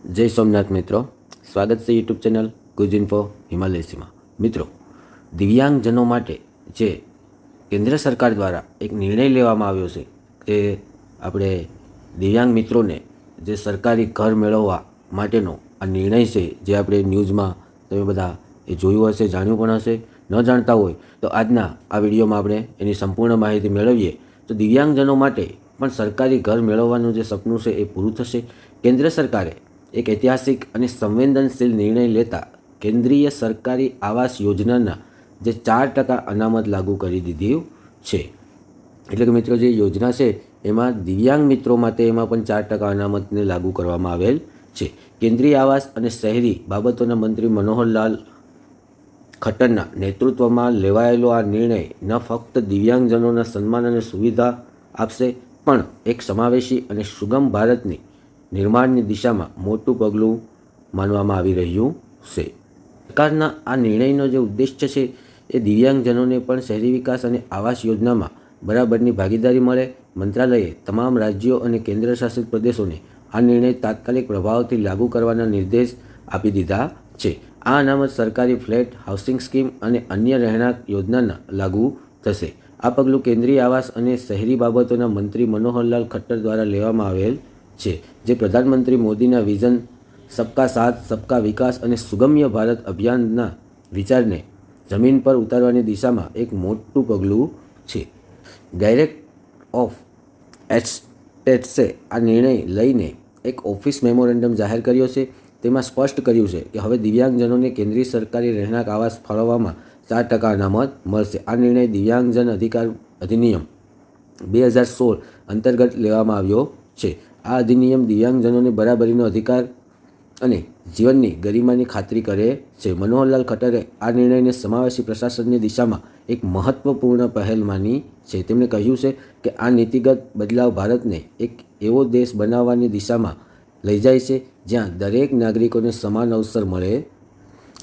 જય સોમનાથ મિત્રો. સ્વાગત છે યુટ્યુબ ચેનલ ગુજ ઇન્ફો હિમાલયસીમાં મિત્રો, દિવ્યાંગજનો માટે જે કેન્દ્ર સરકાર દ્વારા એક નિર્ણય લેવામાં આવ્યો છે કે આપણે દિવ્યાંગ મિત્રોને જે સરકારી ઘર મેળવવા માટેનો આ નિર્ણય છે, જે આપણે ન્યૂઝમાં તમે બધા એ જોયું હશે, જાણ્યું પણ હશે, ન જાણતા હોય, તો આજના આ વિડીયોમાં આપણે એની સંપૂર્ણ માહિતી મેળવીએ. તો દિવ્યાંગજનો માટે પણ સરકારી ઘર મેળવવાનું જે સપનું છે એ પૂરું થશે. કેન્દ્ર સરકારે એક ઐતિહાસિક અને સંવેદનશીલ નિર્ણય લેતા કેન્દ્રીય સરકારી આવાસ યોજનાના જે ચાર ટકા અનામત લાગુ કરી દીધી છે. એટલે કે મિત્રો જે યોજના છે, એમાં દિવ્યાંગ મિત્રો માટે એમાં પણ ચાર ટકા અનામતને લાગુ કરવામાં આવેલ છે. કેન્દ્રીય આવાસ અને શહેરી બાબતોના મંત્રી મનોહરલાલ ખટ્ટરના નેતૃત્વમાં લેવાયેલો આ નિર્ણય ન ફક્ત દિવ્યાંગજનોના સન્માન અને સુવિધા આપશે, પણ એક સમાવેશી અને સુગમ ભારતની નિર્માણની દિશામાં મોટું પગલું માનવામાં આવી રહ્યું છે. સરકારના આ નિર્ણયનો જે ઉદ્દેશ્ય છે એ દિવ્યાંગજનોને પણ શહેરી વિકાસ અને આવાસ યોજનામાં બરાબરની ભાગીદારી મળે. મંત્રાલયે તમામ રાજ્યો અને કેન્દ્રશાસિત પ્રદેશોને આ નિર્ણય તાત્કાલિક પ્રભાવથી લાગુ કરવાના નિર્દેશ આપી દીધા છે. આ અનામત સરકારી ફ્લેટ, હાઉસિંગ સ્કીમ અને અન્ય રહેણાંક યોજનાના લાગુ થશે. આ પગલું કેન્દ્રીય આવાસ અને શહેરી બાબતોના મંત્રી મનોહરલાલ ખટ્ટર દ્વારા લેવામાં આવેલ છે, જે પ્રધાનમંત્રી મોદીના વિઝન, સબકા સાથ, સબકા વિકાસ અને સુગમ્ય ભારત અભિયાનના વિચારને જમીન પર ઉતારવાની દિશામાં એક મોટું પગલું છે. ડાયરેક્ટ ઓફ એસ્ટેટ્સે આ નિર્ણય લઈને એક ઓફિસ મેમોરેન્ડમ જાહેર કર્યો છે. તેમાં સ્પષ્ટ કર્યું છે કે હવે દિવ્યાંગજનોને કેન્દ્રીય સરકારી રહેણાંક આવાસ ફાળવવામાં ચાર ટકા અનામત મળશે. આ નિર્ણય દિવ્યાંગજન અધિકાર અધિનિયમ બે હજાર સોળ અંતર્ગત લેવામાં આવ્યો છે. આ અધિનિયમ દિવ્યાંગજનોને બરાબરીનો અધિકાર અને જીવનની ગરિમાની ખાતરી કરે છે. મનોહરલાલ ખટ્ટરે આ નિર્ણયને સમાવેશી પ્રશાસનની દિશામાં એક મહત્વપૂર્ણ પહેલ માની છે. તેમણે કહ્યું છે કે આ નીતિગત બદલાવ ભારતને એક એવો દેશ બનાવવાની દિશામાં લઈ જાય છે જ્યાં દરેક નાગરિકોને સમાન અવસર મળે,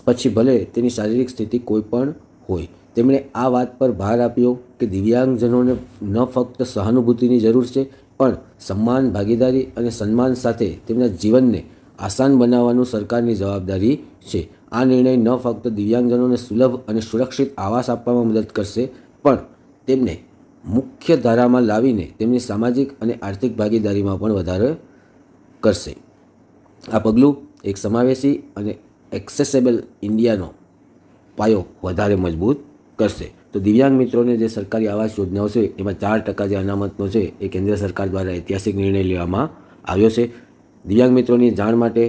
પછી ભલે તેની શારીરિક સ્થિતિ કોઈ પણ હોય. તેમણે આ વાત પર ભાર આપ્યો કે દિવ્યાંગજનોને ન ફક્ત સહાનુભૂતિની જરૂર છે પણ સન્માન, ભાગીદારી અને સન્માન સાથે તેમના જીવનને આસાન બનાવવાનું સરકારની જવાબદારી છે. આ નિર્ણય ન ફક્ત દિવ્યાંગજનોને સુલભ અને સુરક્ષિત આવાસ આપવામાં મદદ કરશે, પણ તેમને મુખ્ય ધારામાં લાવીને તેમની સામાજિક અને આર્થિક ભાગીદારીમાં પણ વધારો કરશે. આ પગલું એક સમાવેશી અને એક્સેસેબલ ઇન્ડિયાનો પાયો વધારે મજબૂત કરશે. તો દિવ્યાંગ મિત્રોને જે સરકારી આવાસ યોજનાઓ છે, એમાં ચાર ટકા જે અનામતનો છે, એ કેન્દ્ર સરકાર દ્વારા ઐતિહાસિક નિર્ણય લેવામાં આવ્યો છે. દિવ્યાંગ મિત્રોની જાણ માટે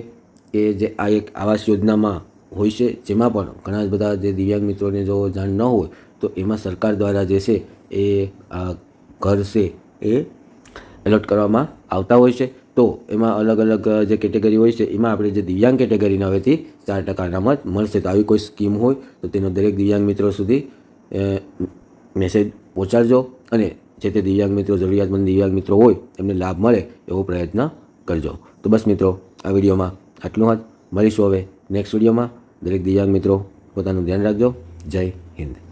કે જે આ એક આવાસ યોજનામાં હોય છે, જેમાં પણ ઘણા જ બધા જે દિવ્યાંગ મિત્રોને જો જાણ ન હોય, તો એમાં સરકાર દ્વારા જે છે, એ ઘર છે, એ એલોટ કરવામાં આવતા હોય છે. તો એમાં અલગ અલગ જે કેટેગરી હોય છે, એમાં આપણે જે દિવ્યાંગ કેટેગરીના હવેથી ચાર ટકા અનામત મળશે. તો આવી કોઈ સ્કીમ હોય, તો તેનો દરેક દિવ્યાંગ મિત્રો સુધી મેસેજ પહોંચાડજો અને જે તે દિવ્યાંગ મિત્રો, જરૂરિયાતમંદ દિવ્યાંગ મિત્રો હોય, એમને લાભ મળે એવો પ્રયત્ન કરજો. તો બસ મિત્રો, આ વિડીયોમાં આટલું જ. મળીશું હવે નેક્સ્ટ વિડીયોમાં. દરેક દિવ્યાંગ મિત્રો પોતાનું ધ્યાન રાખજો. જય હિન્દ.